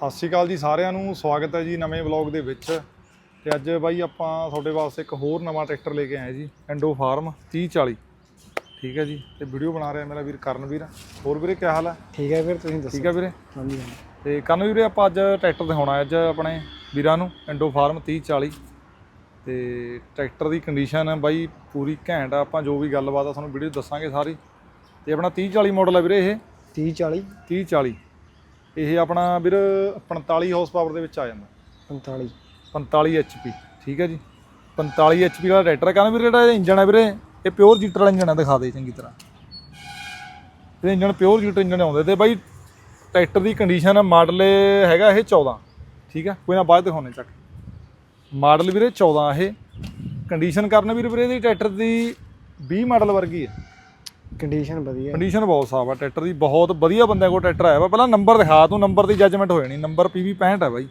ਸਤਿ ਸ਼੍ਰੀ ਅਕਾਲ ਜੀ ਸਾਰਿਆਂ ਨੂੰ ਸਵਾਗਤ ਹੈ ਜੀ ਨਵੇਂ ਵਲੌਗ ਦੇ ਵਿੱਚ। ਤੇ ਅੱਜ ਬਾਈ ਆਪਾਂ ਤੁਹਾਡੇ ਵਾਸਤੇ ਇੱਕ ਹੋਰ ਨਵਾਂ ਟਰੈਕਟਰ ਲੈ ਕੇ ਆਏ ਜੀ ਐਂਡੋ ਫਾਰਮ 3040 ਠੀਕ ਹੈ ਜੀ ਤੇ ਵੀਡੀਓ ਬਣਾ ਰਿਹਾ ਮੇਰਾ ਵੀਰ ਕਰਨਵੀਰ। ਹੋਰ ਵੀਰੇ ਕੀ ਹਾਲ ਹੈ? ਠੀਕ ਹੈ ਫਿਰ ਤੁਸੀਂ ਦੱਸੋ। ਠੀਕ ਹੈ ਵੀਰੇ? ਹਾਂਜੀ ਹਾਂਜੀ। ਤੇ ਕਰਨਵੀਰ ਵੀਰੇ ਆਪਾਂ ਅੱਜ ਟਰੈਕਟਰ ਦਿਖਾਉਣਾ ਅੱਜ ਆਪਣੇ ਵੀਰਾਂ ਨੂੰ ਐਂਡੋ ਫਾਰਮ 3040 ਤੇ ਟਰੈਕਟਰ ਦੀ ਕੰਡੀਸ਼ਨ ਹੈ ਬਾਈ ਪੂਰੀ ਘੈਂਟ ਆ ਆਪਾਂ ਜੋ ਵੀ ਗੱਲਬਾਤ ਆ ਤੁਹਾਨੂੰ ਵੀਡੀਓ ਦੱਸਾਂਗੇ ਸਾਰੀ। ਤੇ ਆਪਣਾ 3040 ਮਾਡਲ ਹੈ ਵੀਰੇ ਇਹ? 30 40 3040 ਇਹ ਆਪਣਾ ਵੀਰ 45 ਹਾਰਸ ਪਾਵਰ ਦੇ ਵਿੱਚ ਆ ਜਾਂਦਾ। 45 45 HP ਠੀਕ ਹੈ ਜੀ। 45 HP ਦਾ ਟਰੈਕਟਰ ਕਹਿੰਦਾ ਵੀਰੇ ਜਿਹੜਾ ਇੰਜਨ ਹੈ ਵੀਰੇ ਇਹ ਪਿਓਰ ਜੀਟਰ ਵਾਲਾ ਇੰਜਨ ਹੈ ਦਿਖਾ ਦੇ ਚੰਗੀ ਤਰ੍ਹਾਂ। ਇਹ ਇੰਜਨ ਪਿਓਰ ਜੀਟਰ ਇੰਜਨ ਆਉਂਦੇ ਤੇ ਬਾਈ ਟਰੈਕਟਰ ਦੀ ਕੰਡੀਸ਼ਨ ਮਾਡਲ ਹੈਗਾ ਇਹ 14 ਠੀਕ ਹੈ। ਕੋਈ ਨਾ ਬਾਅਦ ਦਿਖਾਉਣੇ ਚੱਕ। ਮਾਡਲ ਵੀਰੇ 14 ਇਹ। ਕੰਡੀਸ਼ਨ ਕਰਨ ਵੀਰੇ ਵੀਰੇ ਦੀ ਟਰੈਕਟਰ ਦੀ 20 ਮਾਡਲ ਵਰਗੀ ਹੈ ਕੰਡੀਸ਼ਨ ਵਧੀਆ ਕੰਡੀਸ਼ਨ ਬਹੁਤ ਸਾਫ਼ ਆ, ਟਰੈਕਟਰ ਦੀ ਬਹੁਤ ਵਧੀਆ ਬੰਦਿਆਂ ਕੋਲ ਟਰੈਕਟਰ ਆਇਆ ਵਾ। ਪਹਿਲਾਂ ਨੰਬਰ ਦਿਖਾ, ਤੂੰ ਨੰਬਰ ਦੀ ਜੱਜਮੈਂਟ ਹੋ ਜਾਣੀ, ਨੰਬਰ PV 65 ਹੈ ਬਾਈ।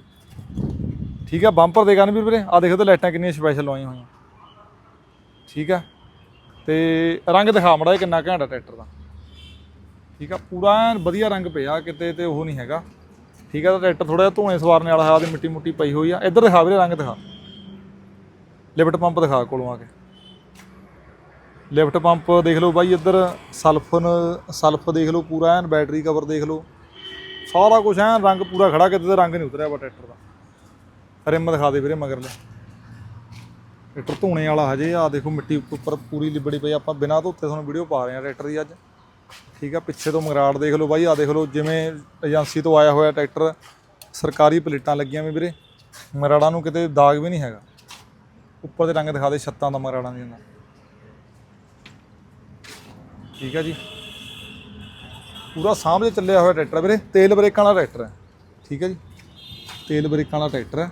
ਠੀਕ ਆ ਬੰਪਰ ਦੇ ਗਨ ਵੀਰ ਵੀਰੇ ਆ ਦੇਖੋ ਤੇ ਲਾਈਟਾਂ ਕਿੰਨੀਆਂ ਸਪੈਸ਼ਲ ਲਾਈਆਂ ਹੋਈਆਂ। ਠੀਕ ਆ, ਤੇ ਰੰਗ ਦਿਖਾ ਮੜਾ ਕਿੰਨਾ ਘੈਂਟ ਟਰੈਕਟਰ ਦਾ। ਠੀਕ ਆ, ਪੂਰਾ ਵਧੀਆ ਰੰਗ ਪਿਆ, ਕਿਤੇ ਤੇ ਉਹ ਨਹੀਂ ਹੈਗਾ। ਠੀਕ ਆ ਤਾਂ ਟਰੈਕਟਰ ਥੋੜਾ ਜਿਹਾ ਧੂਏ ਸਵਾਰਨੇ ਵਾਲਾ ਹੈ ਆਦੀ ਮਿੱਟੀ ਮੁੱਟੀ ਪਈ ਹੋਈ ਆ। ਇੱਧਰ ਦਿਖਾ ਵੀਰੇ, ਰੰਗ ਦਿਖਾ। ਲਿਫਟ ਪੰਪ ਦਿਖਾ ਕੋਲੋਂ ਆ ਕੇ। ਲਿਫਟ ਪੰਪ ਦੇਖ ਲਓ ਬਾਈ ਇੱਧਰ, ਸਲਫਨ, ਸਲਫ ਦੇਖ ਲਓ ਪੂਰਾ, ਐਨ ਬੈਟਰੀ ਕਵਰ ਦੇਖ ਲਓ। ਸਾਰਾ ਕੁਝ ਐਨ ਰੰਗ ਪੂਰਾ ਖੜਾ, ਕਿਤੇ ਤੇ ਰੰਗ ਨਹੀਂ ਉਤਰਿਆ ਵਾ ਟਰੈਕਟਰ ਦਾ। ਰਿਮ ਦਿਖਾ ਦੇ ਵੀਰੇ ਮਗਰਲੇ। ਟਰੈਕਟਰ ਧੋਣੇ ਵਾਲਾ ਹਜੇ ਆ ਦੇਖੋ ਮਿੱਟੀ ਉੱਪਰ ਪੂਰੀ ਲਿਬੜੀ ਪਈ ਆਪਾਂ ਬਿਨਾਂ ਧੋਤੇ ਤੁਹਾਨੂੰ ਵੀਡੀਓ ਪਾ ਰਹੇ ਆ ਟਰੈਕਟਰ ਦੀ ਅੱਜ। ਠੀਕ ਆ, ਪਿੱਛੇ ਤੋਂ ਮਗਰਾੜ ਦੇਖ ਲਓ ਬਾਈ ਆ ਦੇਖ ਲਓ ਜਿਵੇਂ ਏਜੰਸੀ ਤੋਂ ਆਇਆ ਹੋਇਆ ਟਰੈਕਟਰ। ਸਰਕਾਰੀ ਪਲੇਟਾਂ ਲੱਗੀਆਂ ਵੀ ਵੀਰੇ। ਮਗਰਾੜਾਂ ਨੂੰ ਕਿਤੇ ਦਾਗ ਵੀ ਨਹੀਂ ਹੈਗਾ। ਉੱਪਰ ਦੇ ਰੰਗ ਦਿਖਾ ਦੇ ਛੱਤਾਂ ਦਾ ਮਗਰਾੜਾਂ ਦੀਆਂ। ਦਾ ਠੀਕ ਹੈ ਜੀ। ਪੂਰਾ ਸਾਹਮਣੇ ਚੱਲਿਆ ਹੋਇਆ ਟਰੈਕਟਰ ਵੀਰੇ ਤੇਲ ਬ੍ਰੇਕਾਂ ਵਾਲਾ ਟਰੈਕਟਰ ਹੈ ਠੀਕ ਹੈ ਜੀ। ਤੇਲ ਬ੍ਰੇਕਾਂ ਵਾਲਾ ਟਰੈਕਟਰ ਹੈ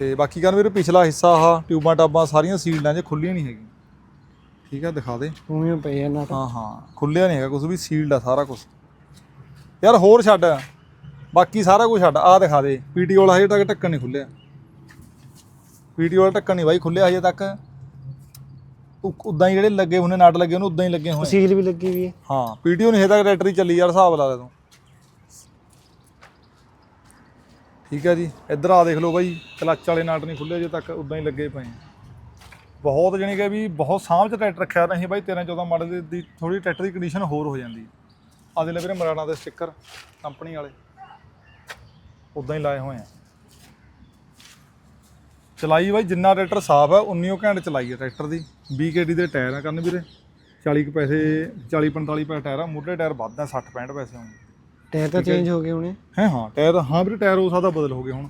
ਤੇ ਬਾਕੀ ਗੱਲ ਵੀਰੇ ਪਿਛਲਾ ਹਿੱਸਾ ਆਹ ਟਿਊਬਾਂ ਟਾਬਾਂ ਸਾਰੀਆਂ ਸੀਲਡਾਂ 'ਚ ਖੁੱਲੀਆਂ ਨਹੀਂ ਹੈਗੀਆਂ। ਠੀਕ ਹੈ ਦਿਖਾ ਦੇ। ਉਵੇਂ ਪਏ ਆ ਨਾ ਹਾਂ ਹਾਂ। ਖੁੱਲਿਆ ਨਹੀਂ ਹੈਗਾ ਕੁਝ ਵੀ ਸੀਲਡ ਆ ਸਾਰਾ ਕੁਝ ਯਾਰ ਹੋਰ ਛੱਡ। ਬਾਕੀ ਸਾਰਾ ਕੁਝ ਛੱਡ। ਆਹ ਦਿਖਾ ਦੇ। ਪੀਟੀ ਵਾਲਾ ਹਜੇ ਤੱਕ ਢੱਕਣ ਨਹੀਂ ਖੁੱਲਿਆ। ਪੀਟੀ ਵਾਲਾ ਢੱਕਣ ਨਹੀਂ ਬਾਈ ਖੁੱਲਿਆ ਹਜੇ ਤੱਕ। ਉਦਾਂ ਹੀ ਜਿਹੜੇ ਲੱਗੇ ਉਹਨੇ ਨਟ ਲੱਗੇ ਉਹਨੂੰ ਉਦਾਂ ਹੀ ਲੱਗੇ ਹੋਏ। ਸੀਲ ਵੀ ਲੱਗੀ ਵੀ ਹੈ। ਹਾਂ ਪੀਟੀਓ ਨਹੀਂ ਹਜੇ ਤੱਕ ਟਰੈਕਟਰ ਹੀ ਚੱਲੀ ਯਾਰ ਹਿਸਾਬ ਲਾ ਲੈ ਤੂੰ। ਠੀਕ ਹੈ ਜੀ ਇੱਧਰ ਆ ਦੇਖ ਲਓ ਬਾਈ ਕਲੱਚ ਵਾਲੇ ਨਟ ਨਹੀਂ ਖੁੱਲੇ ਅਜੇ ਤੱਕ ਉਦਾਂ ਹੀ ਲੱਗੇ ਪਏ ਬਹੁਤ ਜਾਣੀ ਕਿ ਵੀ ਬਹੁਤ ਸਾਂਭ ਚ ਟਰੈਕਟਰ ਰੱਖਿਆ ਨਹੀਂ ਬਾਈ 13 14 ਮਾਡਲ ਦੀ ਥੋੜੀ ਟਰੈਕਟਰ ਦੀ ਕੰਡੀਸ਼ਨ ਹੋਰ ਹੋ ਜਾਂਦੀ। ਆ ਦੇ ਲੈ ਵੀਰੇ ਮਰਾਣਾ ਦੇ ਸਟicker ਕੰਪਨੀ ਵਾਲੇ। ਉਦਾਂ ਹੀ ਲਾਏ ਹੋਏ ਆ। ਚਲਾਈ ਬਾਈ ਜਿੰਨਾ ਟਰੈਕਟਰ ਸਾਫ਼ ਹੈ ਉਨੀ ਉਹ ਘੈਂਟ ਚਲਾਈ ਹੈ ਟਰੈਕਟਰ ਦੀ। 20 ਕੇਡੀ ਦੇ ਟਾਇਰ ਆ ਕਰਨ ਵੀਰੇ। 40 ਕੁ ਪੈਸੇ 40 45 ਪੈਸੇ ਟਾਇਰ ਆ ਮੁੱਢਲੇ ਟਾਇਰ ਵੱਧ ਆ 60 65 ਪੈਸੇ ਹੋਣਗੇ। ਟਾਇਰ ਤਾਂ ਚੇਂਜ ਹੋ ਗਏ ਹੁਣੇ। ਹੈ ਹਾਂ ਟਾਇਰ ਹਾਂ ਵੀਰੇ ਟਾਇਰ ਹੋ ਸਕਦਾ ਬਦਲ ਹੋ ਗਏ ਹੁਣ।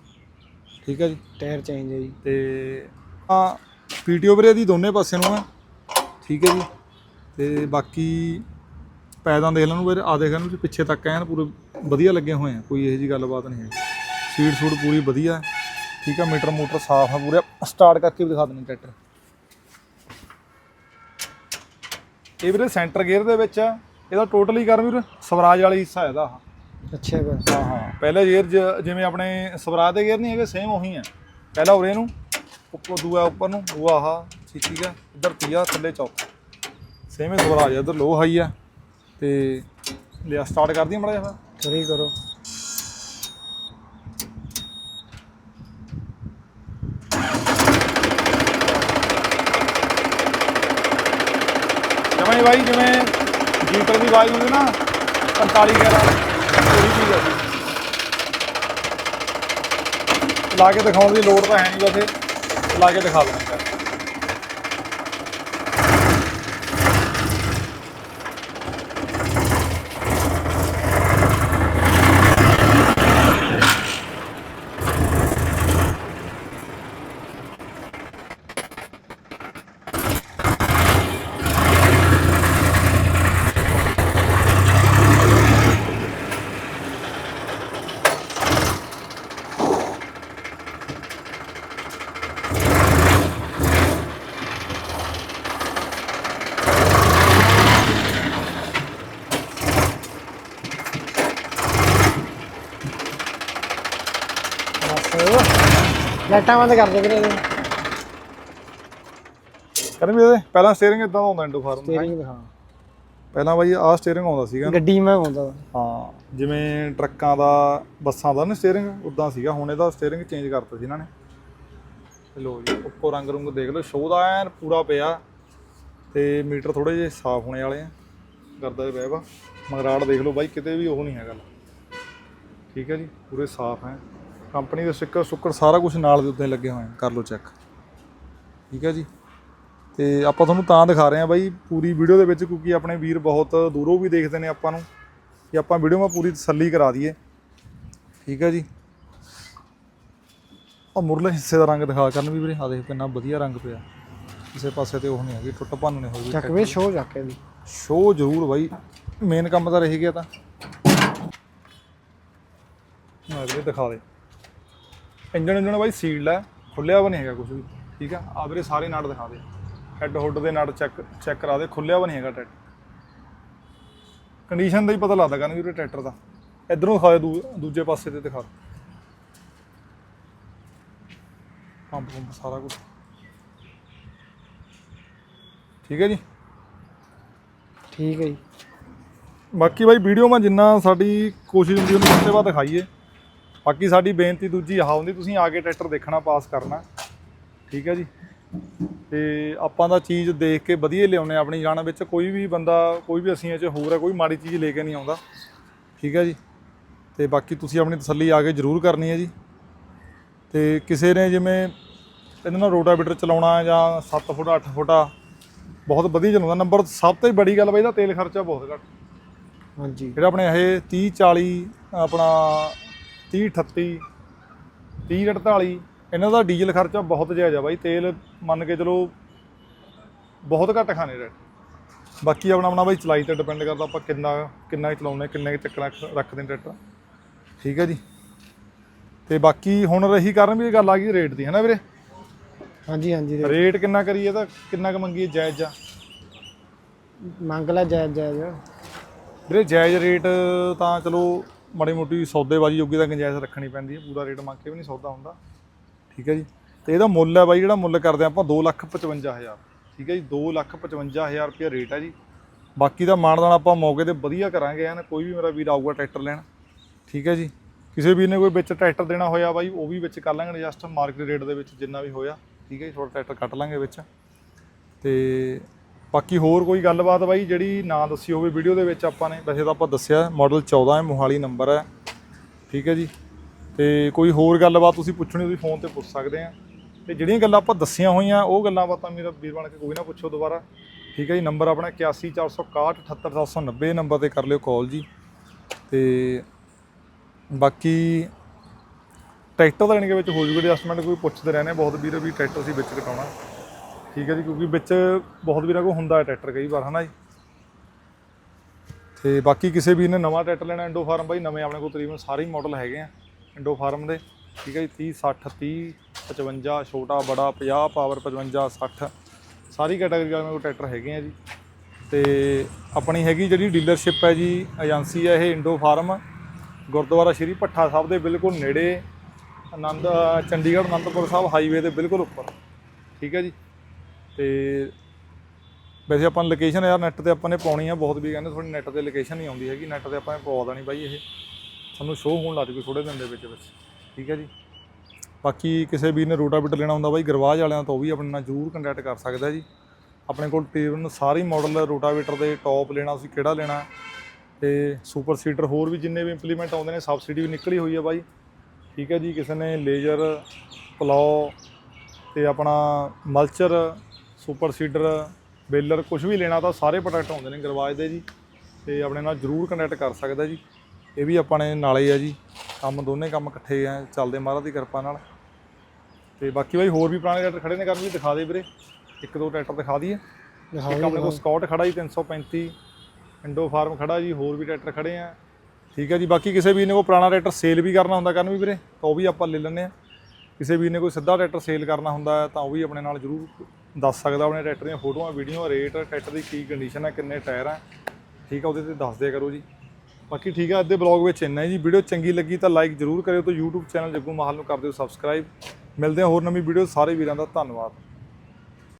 ਠੀਕ ਹੈ ਜੀ? ਟਾਇਰ ਚੇਂਜ ਹੈ ਜੀ। ਤੇ ਆ ਪੀਟੀਓ ਵੀਰੇ ਦੀ ਦੋਨੇ ਪਾਸੇ ਨੂੰ ਆ। ਠੀਕ ਹੈ ਜੀ? ਤੇ ਬਾਕੀ ਪੈਦਾਂ ਦੇਖ ਲੈਣ ਨੂੰ ਵੀਰੇ ਆ ਦੇਖ ਲੈਣ ਨੂੰ ਪਿੱਛੇ ਤੱਕ ਐਨ ਪੂਰੇ ਵਧੀਆ ਲੱਗੇ ਹੋਏ ਆ। ਕੋਈ ਇਹੋ ਜੀ ਗੱਲਬਾਤ ਨਹੀਂ ਹੈ। ਸੀਟ ਸੂਟ ਪੂਰੀ ਵਧੀਆ। ਠੀਕ ਹੈ ਮੀਟਰ ਮੋਟਰ ਸਾਫ਼ ਹੈ ਪੂਰੇ। ਸਟਾਰਟ ਕਰਕੇ ਵੀ ਦਿਖਾ ਦਿੰਦੇ ਟਰੈਕਟਰ। ਇਹ ਵੀਰੇ ਸੈਂਟਰ ਗੇਅਰ ਦੇ ਵਿੱਚ ਆ। ਇਹਦਾ ਟੋਟਲੀ ਕਰ ਵੀਰ ਸਵਰਾਜ ਵਾਲੀ ਹਿੱਸਾ ਇਹਦਾ। ਅੱਛਾ ਬਸ ਹਾਂ ਹਾਂ। ਪਹਿਲੇ ਗੇਅਰ ਜਿਵੇਂ ਆਪਣੇ ਸਵਰਾਜ ਦੇ ਗੇਅਰ ਨਹੀਂ ਹੈਗੇ ਸੇਮ ਉਹੀ ਆ। ਪਹਿਲਾ ਉਰੇ ਨੂੰ ਉੱਪਰ ਦੂਆ ਉੱਪਰ ਨੂੰ ਦੂਆ ਆਹ ਠੀਕ ਠੀਕ ਆ। ਇੱਧਰ ਤੀਆ ਥੱਲੇ ਚੌਥਾ। ਸੇਮ ਹੀ ਸਵਰਾਜ ਆ ਇੱਧਰ ਲੋ ਹਾਈ ਆ। ਤੇ ਲਿਆ ਸਟਾਰਟ ਕਰਦੀ ਮੜਾ ਜਿਹਾ। ਕਰੀ ਕਰੋ। ਬਾਈ ਜਿਵੇਂ ਜੀਟਰ ਦੀ ਆਵਾਜ਼ ਹੁੰਦੀ ਨਾ 45 ਗੇਅਰ ਪੂਰੀ ਚੀਜ਼ ਆ। ਲਾ ਕੇ ਦਿਖਾਉਣ ਦੀ ਲੋੜ ਤਾਂ ਹੈ ਨਹੀਂ ਵੈਸੇ, ਲਾ ਕੇ ਦਿਖਾ ਦਿੰਦਾ ਬਸ ਲਾਈਟਾਂ ਬੰਦ ਕਰ ਦੇ ਵੀਰੇ। ਕਹਿੰਦੇ ਵੀ ਇਹਦੇ ਪਹਿਲਾਂ ਸਟੀਅਰਿੰਗ ਇਦਾਂ ਦਾ ਹੁੰਦਾ ਇੰਡੋ ਫਾਰਮ ਸਟੀਅਰਿੰਗ ਦਿਖਾ ਪਹਿਲਾਂ ਬਾਈ ਆਹ ਸਟੀਅਰਿੰਗ ਆਉਂਦਾ ਸੀਗਾ। ਗੱਡੀ ਮੈਂ ਆਉਂਦਾ। ਹਾਂ ਜਿਵੇਂ ਟਰੱਕਾਂ ਦਾ ਬੱਸਾਂ ਦਾ ਨਾ ਸਟੀਅਰਿੰਗ ਉਦਾਂ ਸੀਗਾ। ਹੁਣ ਇਹਦਾ ਸਟੀਅਰਿੰਗ ਚੇਂਜ ਕਰਤਾ ਸੀ ਇਹਨਾਂ ਨੇ। ਲੋ ਜੀ ਉੱਪਰ ਰੰਗ ਰੁੰਗ ਦੇਖ ਲਓ ਸ਼ੋਅ ਦਾ ਐਨ ਪੂਰਾ ਪਿਆ। ਤੇ ਮੀਟਰ ਥੋੜੇ ਜਿਹੇ ਸਾਫ਼ ਹੋਣੇ ਵਾਲੇ ਆ ਕਰਦਾ ਪਿਆ ਵਾ ਮਗਰਾੜ ਦੇਖ ਲਓ ਬਾਈ ਕਿਤੇ ਵੀ ਉਹ ਨਹੀਂ ਹੈਗਾ। ਠੀਕ ਹੈ ਜੀ ਪੂਰੇ ਸਾਫ਼ ਹੈ। ਕੰਪਨੀ ਦੇ ਸਟicker ਸੁੱਕਰ ਸਾਰਾ ਕੁਝ ਨਾਲ ਦੇ ਉੱਤੇ ਲੱਗੇ ਹੋਏ ਆ। ਕਰ ਲਓ ਚੈੱਕ ਠੀਕ ਹੈ ਜੀ? ਤੇ ਆਪਾਂ ਤੁਹਾਨੂੰ ਤਾਂ ਦਿਖਾ ਰਹੇ ਹਾਂ ਬਾਈ ਪੂਰੀ ਵੀਡੀਓ ਦੇ ਵਿੱਚ ਕਿਉਂਕਿ ਆਪਣੇ ਵੀਰ ਬਹੁਤ ਦੂਰੋਂ ਵੀ ਦੇਖਦੇ ਨੇ ਆਪਾਂ ਨੂੰ। ਕਿ ਆਪਾਂ ਵੀਡੀਓ ਮੈਂ ਪੂਰੀ ਤਸੱਲੀ ਕਰਾ ਦਈਏ। ਠੀਕ ਹੈ ਜੀ? ਉਹ ਮੁਰਲੇ ਹਿੱਸੇ ਦਾ ਰੰਗ ਦਿਖਾ ਕਰਨ ਵੀ ਵੀਰੇ। ਆ ਦੇਖ ਕਿੰਨਾ ਵਧੀਆ ਰੰਗ ਪਿਆ। ਕਿਸੇ ਪਾਸੇ ਤੇ ਉਹ ਨਹੀਂ ਹੈਗੀ ਟੁੱਟ ਭੰਨ ਨਹੀਂ ਹੋਈ ਚੱਕ ਵੇ ਸ਼ੋ ਚੱਕ ਕੇ ਵੀ ਸ਼ੋ ਜ਼ਰੂਰ ਬਾਈ। ਮੇਨ ਕੰਮ ਤਾਂ ਰਹਿ ਗਿਆ ਤਾਂ। ਆ ਵੀਰੇ ਦਿਖਾ ਦੇ। ਇੰਜਣ ਇੰਜਣ ਬਾਈ ਸੀਲਡ ਹੈ ਖੁੱਲਿਆ ਵਾ ਨਹੀਂ ਹੈਗਾ ਕੁਝ ਵੀ ਠੀਕ ਆ? ਆ ਵੀਰੇ ਸਾਰੇ ਨਟ ਦਿਖਾ ਦੇ। ਹੈੱਡ ਹੁੱਡ ਦੇ ਨਟ ਚੈੱਕ ਚੈੱਕ ਕਰਾ ਦੇ ਖੁੱਲਿਆ ਵਾ ਨਹੀਂ ਹੈਗਾ ਟਰੈਕਟਰ। ਕੰਡੀਸ਼ਨ ਦਾ ਹੀ ਪਤਾ ਲੱਗਦਾ ਕਰਨ ਵੀਰੇ ਟਰੈਕਟਰ ਦਾ। ਇਧਰੋਂ ਦਿਖਾ ਦੇ ਦੂਜੇ ਪਾਸੇ ਤੇ ਦਿਖਾ ਪੰਪ ਪੰਪ ਸਾਰਾ ਕੁਝ ਠੀਕ ਹੈ ਜੀ? ਠੀਕ ਹੈ ਜੀ। ਬਾਕੀ ਬਾਈ ਵੀਡੀਓ ਮੈਂ ਜਿੰਨਾ ਸਾਡੀ ਕੋਸ਼ਿਸ਼ ਹੁੰਦੀ ਉਹਨੂੰ ਸਭ ਤੋਂ ਵੱਧ ਦਿਖਾਈਏ। ਬਾਕੀ ਸਾਡੀ ਬੇਨਤੀ ਦੂਜੀ ਆਹ ਹੁੰਦੀ ਤੁਸੀਂ ਆ ਕੇ ਟਰੈਕਟਰ ਦੇਖਣਾ ਪਾਸ ਕਰਨਾ। ਠੀਕ ਹੈ ਜੀ? ਤੇ ਆਪਾਂ ਦਾ ਚੀਜ਼ ਦੇਖ ਕੇ ਵਧੀਆ ਲਿਆਉਨੇ ਆਪਣੀ ਜਾਨ ਵਿੱਚ ਕੋਈ ਵੀ ਬੰਦਾ ਕੋਈ ਵੀ ਅਸੀਂ ਇਹ ਚ ਹੋਰ ਹੈ ਕੋਈ ਮਾੜੀ ਚੀਜ਼ ਲੈ ਕੇ ਨਹੀਂ ਆਉਂਦਾ। ਠੀਕ ਹੈ ਜੀ? ਤੇ ਬਾਕੀ ਤੁਸੀਂ ਆਪਣੀ ਤਸੱਲੀ ਆ ਕੇ ਜ਼ਰੂਰ ਕਰਨੀ ਹੈ ਜੀ। ਤੇ ਕਿਸੇ ਨੇ ਜਿਵੇਂ ਇਹਦੇ ਨਾਲ ਰੋਟਾਵੇਟਰ ਚਲਾਉਣਾ ਹੈ ਜਾਂ 7 ਫੁੱਟ 8 ਫੁੱਟ ਆ ਬਹੁਤ ਵਧੀਆ ਚਲਾਉਂਦਾ। ਨੰਬਰ ਸਭ ਤੋਂ ਬੜੀ ਗੱਲ ਬਾਈ ਦਾ ਤੇਲ ਖਰਚਾ ਬਹੁਤ ਘੱਟ। ਹਾਂਜੀ। ਜਿਹੜਾ ਆਪਣੇ ਇਹ 30 40 ਆਪਣਾ 30 38 30 48 ਇਹਨਾਂ ਦਾ ਡੀਜ਼ਲ ਖਰਚਾ ਬਹੁਤ ਜ਼ਿਆਦਾ ਬਾਈ। ਤੇਲ ਮੰਨ ਕੇ ਚਲੋ ਬਹੁਤ ਘੱਟ ਖਾਣੇ ਰੇਟ ਬਾਕੀ ਆਪਣਾ ਆਪਣਾ ਬਾਈ ਚਲਾਈ ਤੇ ਡਿਪੈਂਡ ਕਰਦਾ ਆਪਾਂ ਕਿੰਨਾ ਕਿੰਨਾ ਕੁ ਚਲਾਉਂਦੇ ਕਿੰਨੇ ਕੁ ਚੱਕਣਾ ਰੱਖਦੇ ਨੇ ਟਰੈਕਟਰ ਠੀਕ ਹੈ ਜੀ। ਤੇ ਬਾਕੀ ਹੁਣ ਰਹੀ ਕਾਰਨ ਵੀ ਗੱਲ ਆ ਗਈ ਰੇਟ ਦੀ ਹੈ ਨਾ ਵੀਰੇ? ਹਾਂਜੀ ਹਾਂਜੀ ਰੇਟ ਕਿੰਨਾ ਕਰੀਏ ਤਾਂ ਕਿੰਨਾ ਕੁ ਮੰਗੀਏ ਜਾਇਜ਼ ਆ? ਮੰਗ ਲੈ ਜਾਇਜ਼ ਜਾਇਜ਼। ਵੀਰੇ ਜਾਇਜ਼ ਰੇਟ ਤਾਂ ਚਲੋ ਮਾੜੀ ਮੋਟੀ ਸੌਦੇਬਾਜ਼ੀ ਜੋਗੀ ਤਾਂ ਗੁੰਜਾਇਸ਼ ਰੱਖਣੀ ਪੈਂਦੀ ਹੈ, ਪੂਰਾ ਰੇਟ ਮੰਗ ਕੇ ਵੀ ਨਹੀਂ ਸੌਦਾ ਹੁੰਦਾ। ਠੀਕ ਹੈ ਜੀ? ਤੇ ਇਹਦਾ ਮੁੱਲ ਹੈ ਬਾਈ, ਜਿਹੜਾ ਮੁੱਲ ਕਰਦੇ ਆਪਾਂ 255000 ਠੀਕ ਹੈ ਜੀ? 255000 ਰੁਪਏ ਰੇਟ ਹੈ ਜੀ। ਬਾਕੀ ਦਾ ਮਾਨਦਾਨ ਆਪਾਂ ਮੌਕੇ ਤੇ ਵਧੀਆ ਕਰਾਂਗੇ, ਐਨ ਕੋਈ ਵੀ ਮੇਰਾ ਵੀਰ ਆਊਗਾ ਟਰੈਕਟਰ ਲੈਣ। ਠੀਕ ਹੈ ਜੀ? ਕਿਸੇ ਵੀਰ ਨੇ ਕੋਈ ਵਿੱਚ ਟਰੈਕਟਰ ਦੇਣਾ ਹੋਇਆ ਬਾਈ, ਉਹ ਵੀ ਵਿੱਚ ਕਰ ਲਾਂਗੇ ਐਡਜਸਟ ਮਾਰਕੀਟ ਰੇਟ ਦੇ ਵਿੱਚ ਜਿੰਨਾ ਵੀ ਹੋਇਆ। ਠੀਕ ਹੈ ਜੀ? ਥੋੜਾ ਟਰੈਕਟਰ ਕੱਟ ਲਾਂਗੇ ਵਿੱਚ। ਤੇ ਬਾਕੀ ਹੋਰ ਕੋਈ ਗੱਲਬਾਤ ਬਾਈ ਜਿਹੜੀ ਨਾ ਦੱਸੀ ਹੋਵੇ ਵੀਡੀਓ ਦੇ ਵਿੱਚ ਆਪਾਂ ਨੇ ਵੈਸੇ ਤਾਂ ਆਪਾਂ ਦੱਸਿਆ ਮਾਡਲ 14 ਹੈ ਮੋਹਾਲੀ ਨੰਬਰ ਹੈ। ਠੀਕ ਹੈ ਜੀ। ਤੇ ਕੋਈ ਹੋਰ ਗੱਲਬਾਤ ਤੁਸੀਂ ਪੁੱਛਣੀ ਤੁਸੀਂ ਫੋਨ ਤੇ ਪੁੱਛ ਸਕਦੇ ਆ। ਤੇ ਜਿਹੜੀਆਂ ਗੱਲਾਂ ਆਪਾਂ ਦੱਸੀਆਂ ਹੋਈਆਂ ਉਹ ਗੱਲਾਂ ਬਾਤਾਂ ਮੇਰਾ ਵੀਰ ਬਣ ਕੇ ਕੋਈ ਨਾ ਪੁੱਛੋ ਦੁਬਾਰਾ। ਠੀਕ ਹੈ ਜੀ ਨੰਬਰ ਆਪਣਾ 814667 78790 ਨੰਬਰ ਤੇ ਕਰ ਲਿਓ ਕਾਲ ਜੀ। ਤੇ ਬਾਕੀ ਟਰੈਕਟਰ ਦਾ ਲੈਣ ਦੇ ਵਿੱਚ ਹੋ ਜੂਗਾ ਐਡਜਸਟਮੈਂਟ ਕੋਈ ਪੁੱਛਦੇ ਰਹਿੰਦੇ ਆ, ਬਹੁਤ ਵੀਰ ਵੀ ਟਰੈਕਟਰ ਸੀ ਵਿੱਚ ਕਟਾਉਣਾ। ਠੀਕ ਹੈ ਜੀ, ਕਿਉਂਕਿ ਵਿੱਚ ਬਹੁਤ ਵੀਰਾਂ ਕੋਲ ਹੁੰਦਾ ਹੈ ਟਰੈਕਟਰ ਕਈ ਵਾਰ, ਹਨਾ ਜੀ? ਤੇ ਬਾਕੀ ਕਿਸੇ ਵੀ ਨੇ ਨਵਾਂ ਟਰੈਕਟਰ ਲੈਣਾ, ਇੰਡੋ ਫਾਰਮ ਬਾਈ, ਨਵੇਂ ਆਪਣੇ ਕੋਲ ਤਕਰੀਬਨ ਸਾਰੇ ਹੀ ਮਾਡਲ ਹੈਗੇ ਆ, ਇੰਡੋ ਫਾਰਮ ਦੇ। ਠੀਕ ਹੈ ਜੀ 30 60 30 55 ਛੋਟਾ, ਬੜਾ 50 ਪਾਵਰ 55 60 ਸਾਰੀ ਕੈਟਾਗਰੀ ਵਾਲੇ ਮੇਰੇ ਕੋਲ ਟਰੈਕਟਰ ਹੈਗੇ ਆ ਜੀ। ਤੇ ਆਪਣੀ ਹੈਗੀ ਜਿਹੜੀ ਡੀਲਰਸ਼ਿਪ ਹੈ ਜੀ ਏਜੰਸੀ ਹੈ ਇਹ ਇੰਡੋ ਫਾਰਮ, ਗੁਰਦੁਆਰਾ ਸ਼੍ਰੀ ਭੱਠਾ ਸਾਹਿਬ ਦੇ ਬਿਲਕੁਲ ਨੇੜੇ, ਆਨੰਦ, ਚੰਡੀਗੜ੍ਹ, ਅਨੰਦਪੁਰ ਸਾਹਿਬ ਹਾਈਵੇ ਦੇ ਬਿਲਕੁਲ ਉੱਪਰ। ਠੀਕ ਹੈ ਜੀ ਤੇ ਵੈਸੇ ਆਪਾਂ ਲੋਕੇਸ਼ਨ ਯਾਰ ਨੈਟ ਤੇ ਆਪਾਂ ਨੇ ਪਾਉਣੀ ਆ, ਬਹੁਤ ਵੀ ਕਹਿੰਦੇ ਤੁਹਾਡੀ ਨੈਟ ਤੇ ਲੋਕੇਸ਼ਨ ਨਹੀਂ ਆਉਂਦੀ ਹੈਗੀ ਨੈਟ ਤੇ ਆਪਾਂ ਨੇ ਪਵਾ ਦੇਣੀ ਬਾਈ ਇਹ। ਤੁਹਾਨੂੰ ਸ਼ੋਅ ਹੋਣ ਲੱਗ ਜੂ ਥੋੜੇ ਦਿਨ ਦੇ ਵਿੱਚ ਵਿੱਚ, ਠੀਕ ਹੈ ਜੀ। ਬਾਕੀ ਕਿਸੇ ਵੀਰ ਨੇ ਰੋਟਾਵੇਟਰ ਲੈਣਾ ਹੁੰਦਾ ਬਾਈ ਗਰਵਾਜ ਵਾਲਿਆਂ ਤੋਂ, ਉਹ ਵੀ ਆਪਣੇ ਨਾਲ ਜ਼ਰੂਰ ਕੰਟੈਕਟ ਕਰ ਸਕਦਾ ਜੀ। ਆਪਣੇ ਕੋਲ ਤਕਰੀਬਨ ਸਾਰੇ ਮਾਡਲ ਰੋਟਾਵੀਟਰ ਦੇ ਟੌਪ ਲੈਣਾ, ਤੁਸੀਂ ਕਿਹੜਾ ਲੈਣਾ, ਤੇ ਸੁਪਰ ਸੀਡਰ ਹੋਰ ਵੀ ਜਿੰਨੇ ਵੀ ਇੰਪਲੀਮੈਂਟ ਆਉਂਦੇ ਨੇ ਸਬਸਿਡੀ ਵੀ ਨਿਕਲੀ ਹੋਈ ਹੈ ਬਾਈ। ਠੀਕ ਹੈ ਜੀ, ਕਿਸੇ ਨੇ ਲੇਜ਼ਰ ਪਲਾਓ ਤੇ ਆਪਣਾ ਮਲਚਰ ਸੁਪਰ ਸੀਡਰ ਬੇਲਰ ਕੁਝ ਵੀ ਲੈਣਾ ਤਾਂ ਸਾਰੇ ਪ੍ਰੋਡਕਟ ਆਉਂਦੇ ਨੇ ਗਰਵਾਜ ਦੇ ਜੀ। ਤੇ ਆਪਣੇ ਨਾਲ ਜਰੂਰ ਕੰਟੈਕਟ ਕਰ ਸਕਦਾ ਜੀ। ਇਹ ਵੀ ਆਪਣੇ ਨਾਲੇ ਆ ਜੀ। ਕੰਮ ਦੋਨੇ ਕੰਮ ਇਕੱਠੇ ਆ ਚੱਲਦੇ ਮਹਾਰਾਜ ਦੀ ਕਿਰਪਾ ਨਾਲ। ਤੇ ਬਾਕੀ ਬਾਈ ਹੋਰ ਵੀ ਪੁਰਾਣੇ ਟਰੈਕਟਰ ਖੜੇ ਨੇ ਕਰਨ ਵੀ ਦਿਖਾ ਦੇ ਵੀਰੇ। ਇੱਕ ਦੋ ਟਰੈਕਟਰ ਦਿਖਾ ਦਈਏ। ਇੱਕ ਆਪਣੇ ਕੋਲ ਸਕਾਟ ਖੜਾ ਜੀ 335 ਇੰਡੋ ਫਾਰਮ ਖੜਾ ਜੀ ਹੋਰ ਵੀ ਟਰੈਕਟਰ ਖੜੇ ਆ। ਠੀਕ ਹੈ ਜੀ ਬਾਕੀ ਕਿਸੇ ਵੀਰ ਨੇ ਕੋਈ ਪੁਰਾਣਾ ਟਰੈਕਟਰ ਸੇਲ ਵੀ ਕਰਨਾ ਹੁੰਦਾ ਕਰਨ ਵੀ ਵੀਰੇ ਤਾਂ ਉਹ ਵੀ ਆਪਾਂ ਲੈ ਲੈਂਦੇ ਆ। ਕਿਸੇ ਵੀਰ ਨੇ ਕੋਈ ਸਿੱਧਾ ਟਰੈਕਟਰ ਸੇਲ ਕਰਨਾ ਹੁੰਦਾ ਤਾਂ ਉਹ ਵੀ ਆਪਣੇ ਨਾਲ ਜਰੂਰ ਦੱਸ ਸਕਦਾ ਆਪਣੇ ਟਰੈਕਟਰ ਦੀਆਂ ਫੋਟੋਆਂ, ਵੀਡੀਓ, ਰੇਟ, ਟਰੈਕਟਰ ਦੀ ਕੀ ਕੰਡੀਸ਼ਨ ਹੈ ਕਿੰਨੇ ਟਾਇਰ ਹੈ ਠੀਕ ਆ, ਉਹਦੇ ਤੇ ਦੱਸ ਦਿਆ ਕਰੋ ਜੀ। ਬਾਕੀ ਠੀਕ ਆ, ਅੱਧੇ ਬਲੌਗ ਵਿੱਚ ਇੰਨਾ ਹੀ ਜੀ। ਵੀਡੀਓ ਚੰਗੀ ਲੱਗੀ ਤਾਂ ਲਾਈਕ ਜਰੂਰ ਕਰਿਓ ਤੇ YouTube ਚੈਨਲ ਜੱਗੂ ਮਾਹਲ ਨੂੰ ਕਰ ਦਿਓ ਸਬਸਕ੍ਰਾਈਬ ਮਿਲਦੇ ਹਾਂ ਹੋਰ ਨਵੀਂ ਵੀਡੀਓ ਸਾਰੇ ਵੀਰਾਂ ਦਾ ਧੰਨਵਾਦ।